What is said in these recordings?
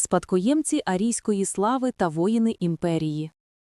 спадкоємці арійської слави та воїни імперії.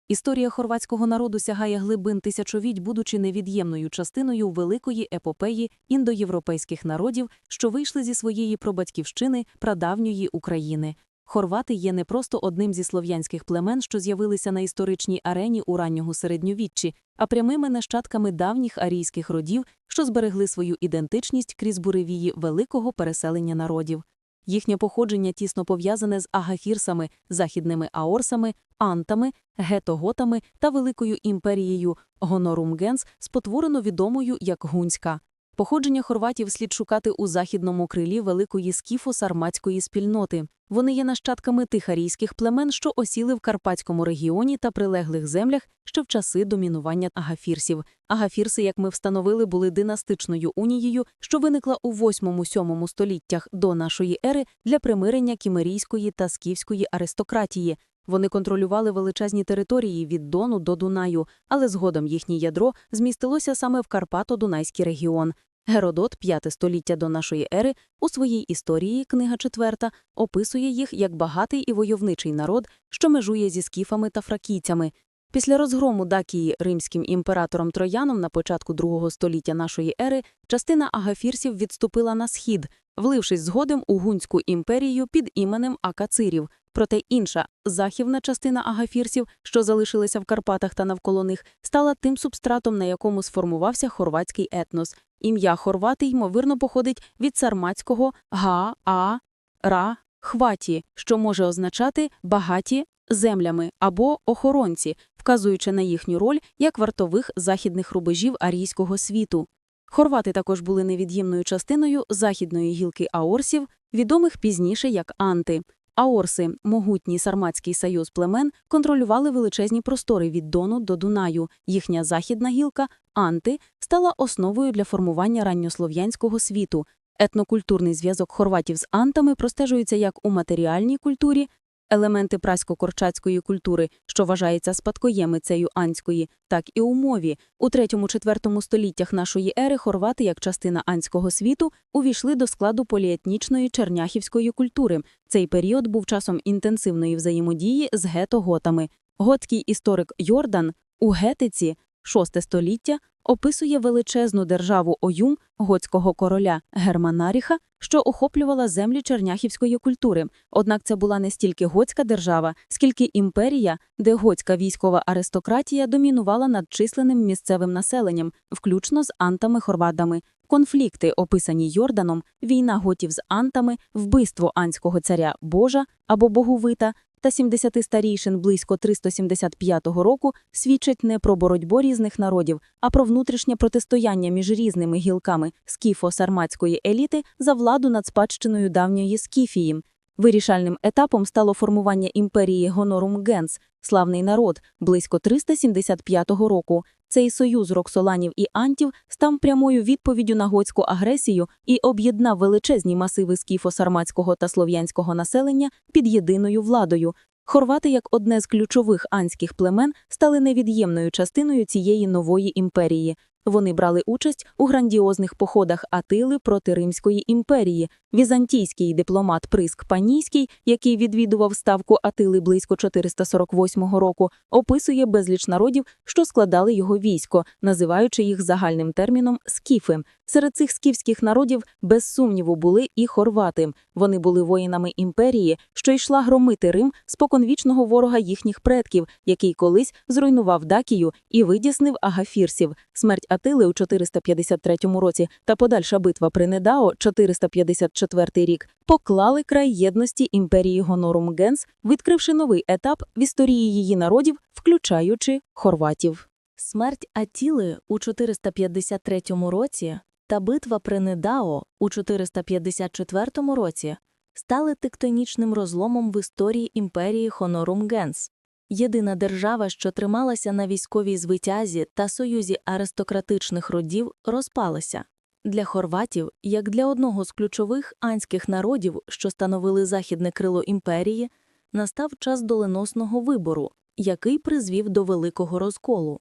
Історія хорватського народу сягає глибин тисячовіть, будучи невід'ємною частиною великої епопеї індоєвропейських народів, що вийшли зі своєї пробатьківщини прадавньої України. Хорвати є не просто одним зі слов'янських племен, що з'явилися на історичній арені у раннього середньовіччі, а прямими нащадками давніх арійських родів, що зберегли свою ідентичність крізь буревії великого переселення народів. Їхнє походження тісно пов'язане з агахірсами, західними аорсами, антами, гетоготами та великою імперією Гонорумгенс, спотворено відомою як Гунська. Походження хорватів слід шукати у західному крилі великої скіфо-сарматської спільноти. Вони є нащадками тих арійських племен, що осіли в Карпатському регіоні та прилеглих землях ще в часи домінування агафірсів. Агафірси, як ми встановили, були династичною унією, що виникла у 8-7 століттях до нашої ери для примирення кімерійської та скіфської аристократії. Вони контролювали величезні території від Дону до Дунаю, але згодом їхнє ядро змістилося саме в Карпато-Дунайський регіон. Геродот, 5 століття до нашої ери, у своїй історії, книга 4, описує їх як багатий і войовничий народ, що межує зі скіфами та фракійцями. Після розгрому Дакії римським імператором Трояном на початку другого століття нашої ери частина агафірсів відступила на схід, влившись згодом у гунську імперію під іменем Акацирів. Проте інша захівна частина агафірсів, що залишилася в Карпатах та навколо них, стала тим субстратом, на якому сформувався хорватський етнос. Ім'я хорвати, ймовірно, походить від сарматського га, а, ра, хваті, що може означати багаті землями або охоронці, вказуючи на їхню роль як вартових західних рубежів арійського світу. Хорвати також були невід'ємною частиною західної гілки аорсів, відомих пізніше як анти. Аорси, могутній сарматський союз племен, контролювали величезні простори від Дону до Дунаю. Їхня західна гілка анти стала основою для формування ранньослов'янського світу. Етнокультурний зв'язок хорватів з антами простежується як у матеріальній культурі, елементи прасько-корчацької культури, що вважається спадкоємицею анської, так і у мові. У 3-4 століттях нашої ери хорвати, як частина анського світу, увійшли до складу поліетнічної черняхівської культури. Цей період був часом інтенсивної взаємодії з гето-готами. Готський історик Йордан у Гетиці, 6 століття, описує величезну державу Оюм готського короля Германаріха, що охоплювала землі черняхівської культури. Однак це була не стільки готська держава, скільки імперія, де готська військова аристократія домінувала над численним місцевим населенням, включно з антами-хорватами. Конфлікти, описані Йорданом, війна готів з антами, вбивство анського царя Божа або Боговита та 70 старійшин близько 375 року свідчать не про боротьбу різних народів, а про внутрішнє протистояння між різними гілками скіфо-сарматської еліти за владу над спадщиною давньої Скіфії. Вирішальним етапом стало формування імперії Гонорум Генс, славний народ, близько 375 року. Цей союз роксоланів і антів став прямою відповіддю на готську агресію і об'єднав величезні масиви скіфо-сарматського та слов'янського населення під єдиною владою. Хорвати, як одне з ключових анських племен, стали невід'ємною частиною цієї нової імперії. Вони брали участь у грандіозних походах Атили проти Римської імперії. Візантійський дипломат Приск Панійський, який відвідував ставку Атили близько 448 року, описує безліч народів, що складали його військо, називаючи їх загальним терміном скіфи. Серед цих скіфських народів без сумніву були і хорвати. Вони були воїнами імперії, що йшла громити Рим споконвічного ворога їхніх предків, який колись зруйнував Дакію і видіснив агафірсів. Смерть Атили у 453 році та подальша битва при Недао 454 рік поклали край єдності імперії Гонорум Генс, відкривши новий етап в історії її народів, включаючи хорватів. Смерть Атіли у 453 році та битва при Недао у 454 році стали тектонічним розломом в історії імперії Хонорум Генс. Єдина держава, що трималася на військовій звитязі та союзі аристократичних родів, розпалася. Для хорватів, як для одного з ключових анських народів, що становили західне крило імперії, настав час доленосного вибору, який призвів до великого розколу.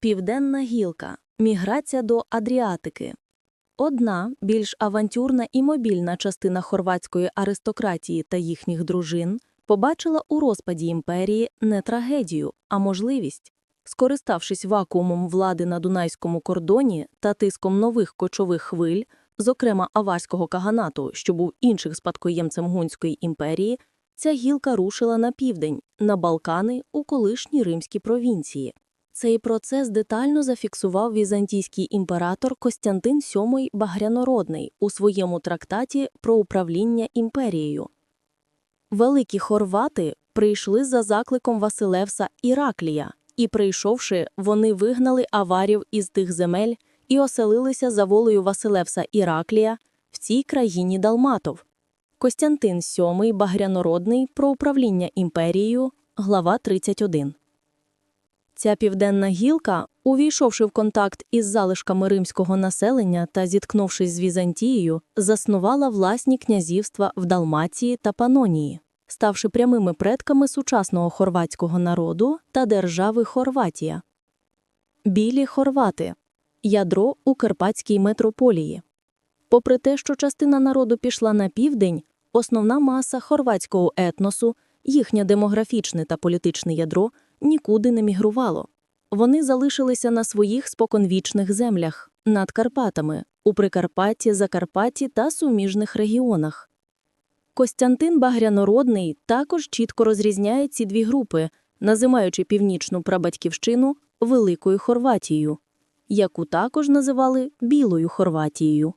Південна гілка міграція до Адріатики. Одна, більш авантюрна і мобільна частина хорватської аристократії та їхніх дружин побачила у розпаді імперії не трагедію, а можливість. Скориставшись вакуумом влади на Дунайському кордоні та тиском нових кочових хвиль, зокрема аварського каганату, що був іншим спадкоємцем Гунської імперії, ця гілка рушила на південь, на Балкани у колишні римські провінції. Цей процес детально зафіксував візантійський імператор Костянтин VII Багрянородний у своєму трактаті про управління імперією. Великі хорвати прийшли за закликом Василевса Іраклія, і, прийшовши, вони вигнали аварів із тих земель і оселилися за волею Василевса Іраклія в цій країні Далматов. Костянтин VII Багрянородний про управління імперією, глава 31. Ця південна гілка, увійшовши в контакт із залишками римського населення та зіткнувшись з Візантією, заснувала власні князівства в Далмації та Панонії, ставши прямими предками сучасного хорватського народу та держави Хорватія. Білі хорвати ядро у Карпатській метрополії. Попри те, що частина народу пішла на південь, основна маса хорватського етносу, їхнє демографічне та політичне ядро нікуди не мігрувало. Вони залишилися на своїх споконвічних землях над Карпатами, у Прикарпатті, Закарпатті та суміжних регіонах. Костянтин Багрянородний також чітко розрізняє ці дві групи, називаючи північну прабатьківщину Великою Хорватією, яку також називали Білою Хорватією.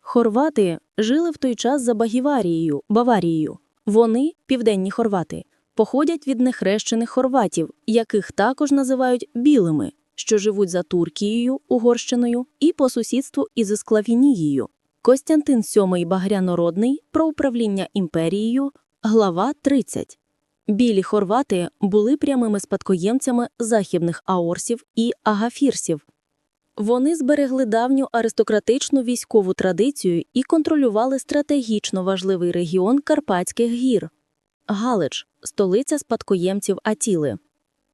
Хорвати жили в той час за Багіварією, Баварією. Вони, південні хорвати, походять від нехрещених хорватів, яких також називають білими, що живуть за Туркією, Угорщиною і по сусідству із Склавінією. Костянтин VII Багрянородний про управління імперією, глава 30. Білі хорвати були прямими спадкоємцями західних аорсів і агафірсів. Вони зберегли давню аристократичну військову традицію і контролювали стратегічно важливий регіон Карпатських гір. Галич – столиця спадкоємців Атіли.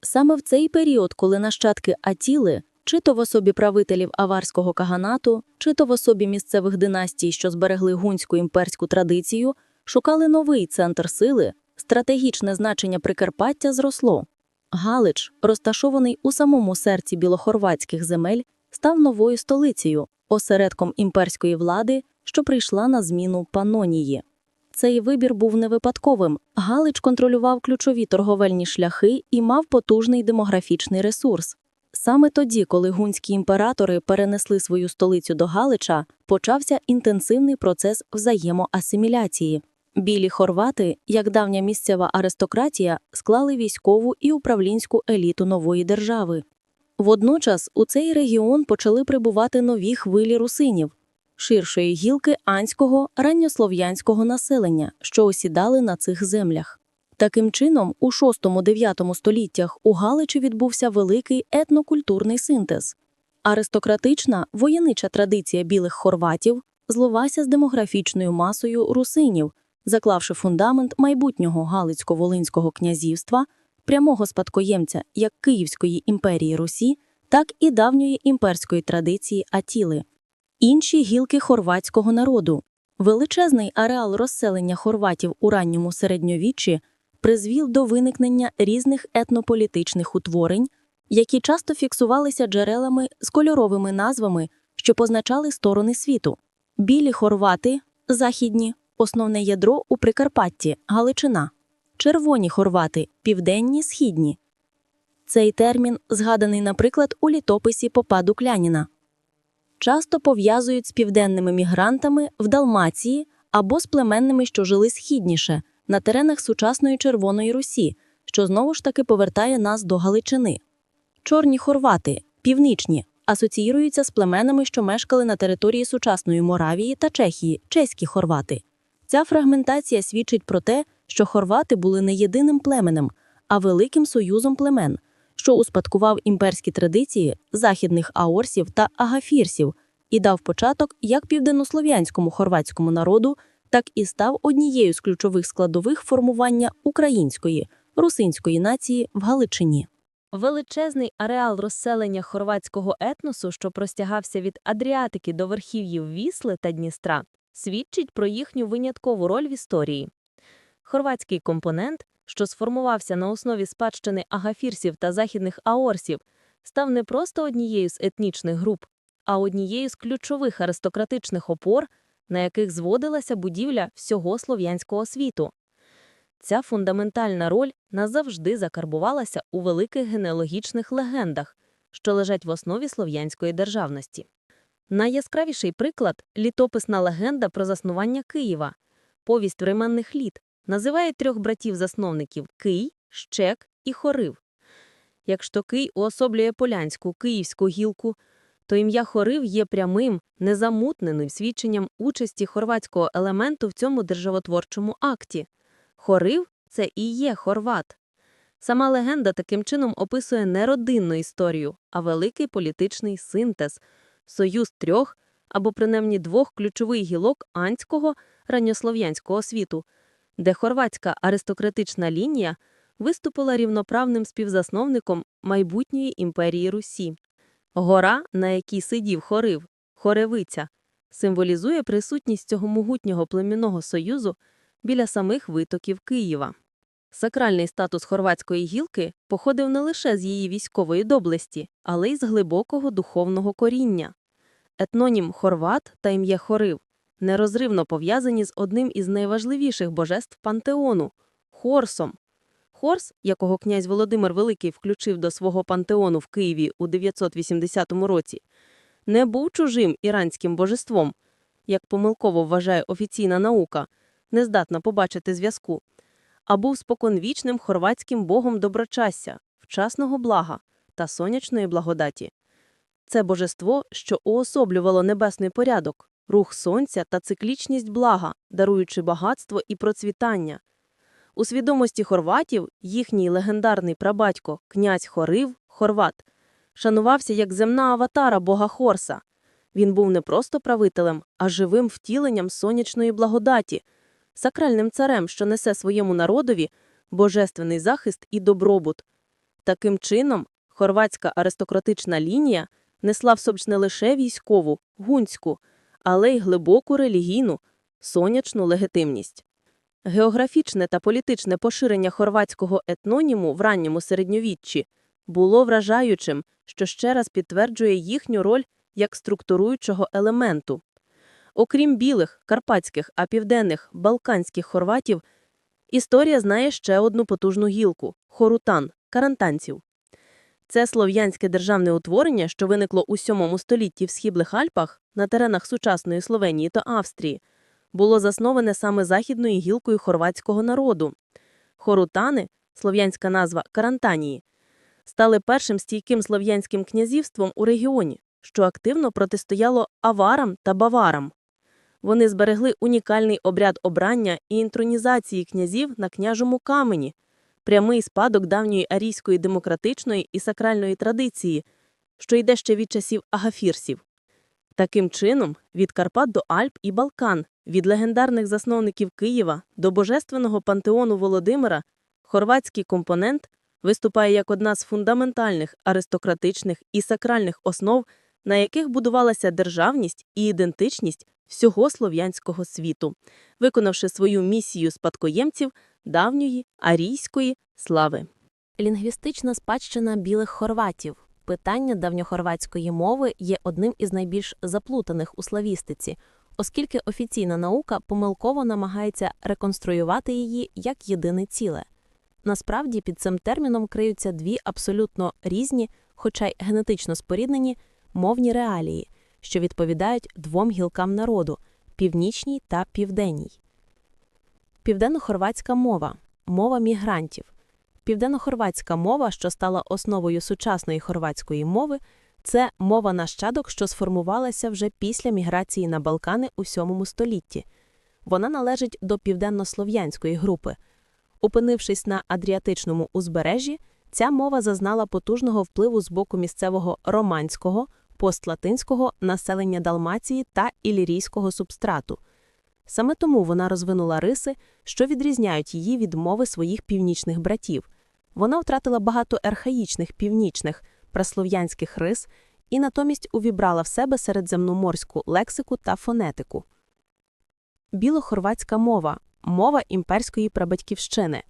Саме в цей період, коли нащадки Атіли, чи то в особі правителів аварського каганату, чи то в особі місцевих династій, що зберегли гунську імперську традицію, шукали новий центр сили, стратегічне значення Прикарпаття зросло. Галич, розташований у самому серці білохорватських земель, став новою столицею, осередком імперської влади, що прийшла на зміну Панонії. Цей вибір був не випадковим. Галич контролював ключові торговельні шляхи і мав потужний демографічний ресурс. Саме тоді, коли гунські імператори перенесли свою столицю до Галича, почався інтенсивний процес взаємоасиміляції. Білі хорвати, як давня місцева аристократія, склали військову і управлінську еліту нової держави. Водночас у цей регіон почали прибувати нові хвилі русинів, ширшої гілки анського ранньослов'янського населення, що осідали на цих землях. Таким чином, у 6-9 століттях у Галичі відбувся великий етнокультурний синтез. Аристократична воєнича традиція білих хорватів злилася з демографічною масою русинів, заклавши фундамент майбутнього Галицько-Волинського князівства, прямого спадкоємця як Київської імперії Русі, так і давньої імперської традиції Атіли. Інші гілки хорватського народу. Величезний ареал розселення хорватів у ранньому середньовіччі призвів до виникнення різних етнополітичних утворень, які часто фіксувалися джерелами з кольоровими назвами, що позначали сторони світу. Білі хорвати, західні, основне ядро у Прикарпатті, Галичина, червоні хорвати, південні, східні. Цей термін згаданий, наприклад, у літописі Попаду Кляніна часто пов'язують з південними мігрантами в Далмації або з племенними, що жили східніше, на теренах сучасної Червоної Русі, що знову ж таки повертає нас до Галичини. Чорні хорвати, північні, асоціюються з племенами, що мешкали на території сучасної Моравії та Чехії, чеські хорвати. Ця фрагментація свідчить про те, що хорвати були не єдиним племенем, а великим союзом племен що успадкував імперські традиції західних аорсів та агафірсів і дав початок як південнослов'янському хорватському народу, так і став однією з ключових складових формування української русинської нації в Галичині. Величезний ареал розселення хорватського етносу, що простягався від Адріатики до верхів'їв Вісли та Дністра, свідчить про їхню виняткову роль в історії. Хорватський компонент, що сформувався на основі спадщини агафірсів та західних аорсів, став не просто однією з етнічних груп, а однією з ключових аристократичних опор, на яких зводилася будівля всього слов'янського світу. Ця фундаментальна роль назавжди закарбувалася у великих генеалогічних легендах, що лежать в основі слов'янської державності. Найяскравіший приклад літописна легенда про заснування Києва. Повість временних літ називає трьох братів-засновників Кий, Щек і Хорив. Якщо Кий уособлює полянську київську гілку, то ім'я Хорив є прямим, незамутненим свідченням участі хорватського елементу в цьому державотворчому акті. Хорив це і є хорват. Сама легенда таким чином описує не родинну історію, а великий політичний синтез, союз трьох або принаймні двох ключових гілок анського ранньослов'янського світу, де хорватська аристократична лінія виступила рівноправним співзасновником майбутньої імперії Русі. Гора, на якій сидів хорив, хоревиця, символізує присутність цього могутнього племінного союзу біля самих витоків Києва. Сакральний статус хорватської гілки походив не лише з її військової доблесті, але й з глибокого духовного коріння. Етнонім Хорват та ім'я Хорив нерозривно пов'язані з одним із найважливіших божеств пантеону Хорсом. Хорс, якого князь Володимир Великий включив до свого пантеону в Києві у 980 році, не був чужим іранським божеством, як помилково вважає офіційна наука, не здатна побачити зв'язку, а був споконвічним хорватським богом доброчастя, вчасного блага та сонячної благодаті. Це божество, що уособлювало небесний порядок, рух сонця та циклічність блага, даруючи багатство і процвітання. У свідомості хорватів їхній легендарний прабатько, князь Хорив, хорват, шанувався як земна аватара бога Хорса. Він був не просто правителем, а живим втіленням сонячної благодаті, сакральним царем, що несе своєму народові божественний захист і добробут. Таким чином, хорватська аристократична лінія несла в собі не лише військову, гунську, але й глибоку релігійну, сонячну легітимність. Географічне та політичне поширення хорватського етноніму в ранньому середньовіччі було вражаючим, що ще раз підтверджує їхню роль як структуруючого елементу. Окрім білих, карпатських, а південних балканських хорватів, історія знає ще одну потужну гілку хорутан карантанців. Це слов'янське державне утворення, що виникло у VII столітті в схіблих Альпах на теренах сучасної Словенії та Австрії, було засноване саме західною гілкою хорватського народу. Хорутани, слов'янська назва Карантанії, стали першим стійким слов'янським князівством у регіоні, що активно протистояло аварам та баварам. Вони зберегли унікальний обряд обрання і інтронізації князів на княжому камені, прямий спадок давньої арійської демократичної і сакральної традиції, що йде ще від часів агафірсів. Таким чином, від Карпат до Альп і Балкан, від легендарних засновників Києва до божественного пантеону Володимира, хорватський компонент виступає як одна з фундаментальних аристократичних і сакральних основ, на яких будувалася державність і ідентичність всього слов'янського світу, виконавши свою місію спадкоємців давньої арійської слави. Лінгвістична спадщина білих хорватів. Питання давньохорватської мови є одним із найбільш заплутаних у славістиці, оскільки офіційна наука помилково намагається реконструювати її як єдине ціле. Насправді під цим терміном криються дві абсолютно різні, хоча й генетично споріднені, мовні реалії, що відповідають двом гілкам народу північній та південній. Південно-хорватська мова мова мігрантів. Південно-хорватська мова, що стала основою сучасної хорватської мови, це мова нащадок, що сформувалася вже після міграції на Балкани у VII столітті. Вона належить до південнослов'янської групи. Опинившись на Адріатичному узбережжі, ця мова зазнала потужного впливу з боку місцевого романського, постлатинського населення Далмації та ілірійського субстрату. Саме тому вона розвинула риси, що відрізняють її від мови своїх північних братів. Вона втратила багато архаїчних північних праслов'янських рис і натомість увібрала в себе середземноморську лексику та фонетику. Білохорватська мова мова імперської прабатьківщини.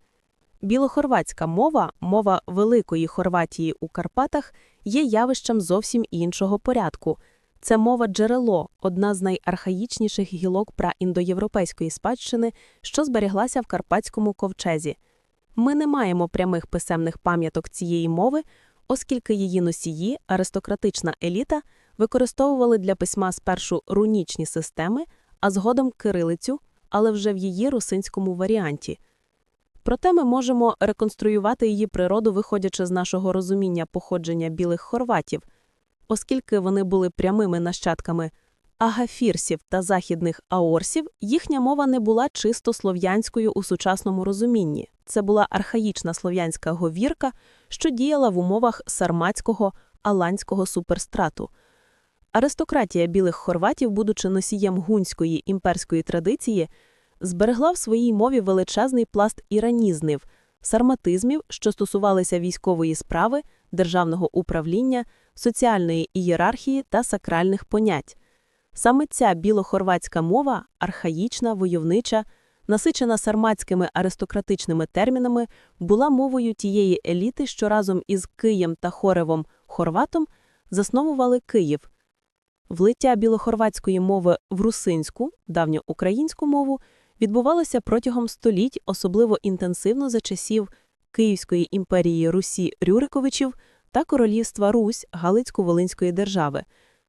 Білохорватська мова, мова Великої Хорватії у Карпатах, є явищем зовсім іншого порядку. Це мова джерело, одна з найархаїчніших гілок праіндоєвропейської спадщини, що зберіглася в Карпатському ковчезі. Ми не маємо прямих писемних пам'яток цієї мови, оскільки її носії, аристократична еліта, використовували для письма спершу рунічні системи, а згодом кирилицю, але вже в її русинському варіанті. Проте ми можемо реконструювати її природу, виходячи з нашого розуміння походження білих хорватів, оскільки вони були прямими нащадками агафірсів та західних аорсів, їхня мова не була чисто слов'янською у сучасному розумінні. Це була архаїчна слов'янська говірка, що діяла в умовах сарматського аланського суперстрату. Аристократія білих хорватів, будучи носієм гунської імперської традиції, зберегла в своїй мові величезний пласт іранізнив, сарматизмів, що стосувалися військової справи, державного управління, соціальної ієрархії та сакральних понять. Саме ця білохорватська мова, архаїчна, войовнича, насичена сарматськими аристократичними термінами, була мовою тієї еліти, що разом із Києм та Хоревом хорватом засновували Київ. Влиття білохорватської мови в русинську, давньоукраїнську мову, відбувалося протягом століть, особливо інтенсивно за часів Київської імперії Русі Рюриковичів та Королівства Русь Галицько-Волинської держави.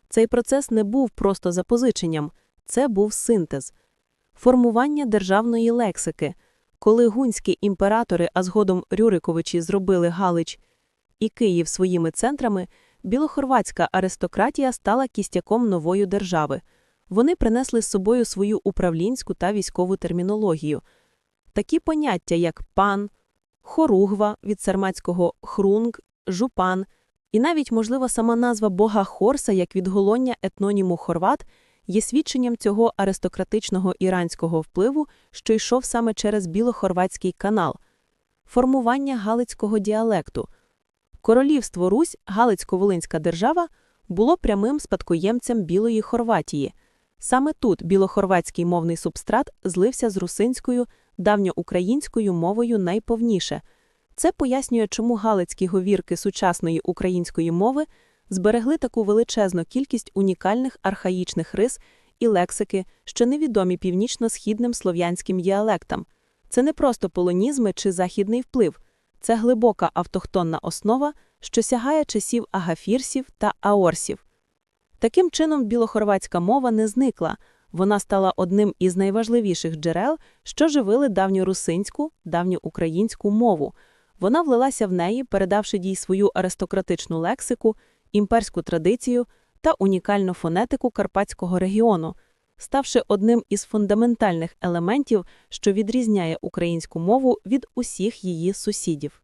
Цей процес не був просто запозиченням, це був синтез. Формування державної лексики. Коли гунські імператори, а згодом Рюриковичі зробили Галич і Київ своїми центрами, білохорватська аристократія стала кістяком нової держави. Вони принесли з собою свою управлінську та військову термінологію. Такі поняття, як пан, хоругва від сарматського хрунг, жупан, і навіть, можливо, сама назва бога Хорса як відголоння етноніму хорват є свідченням цього аристократичного іранського впливу, що йшов саме через білохорватський канал, формування галицького діалекту. Королівство Русь, Галицько-Волинська держава, було прямим спадкоємцем Білої Хорватії. Саме тут білохорватський мовний субстрат злився з русинською, давньоукраїнською мовою найповніше. Це пояснює, чому галицькі говірки сучасної української мови зберегли таку величезну кількість унікальних архаїчних рис і лексики, що невідомі північно-східним слов'янським діалектам. Це не просто полонізми чи західний вплив, це глибока автохтонна основа, що сягає часів агафірсів та аорсів. Таким чином, білохорватська мова не зникла, вона стала одним із найважливіших джерел, що живили давньорусинську, давньоукраїнську мову. Вона влилася в неї, передавши їй свою аристократичну лексику, імперську традицію та унікальну фонетику карпатського регіону, ставши одним із фундаментальних елементів, що відрізняє українську мову від усіх її сусідів.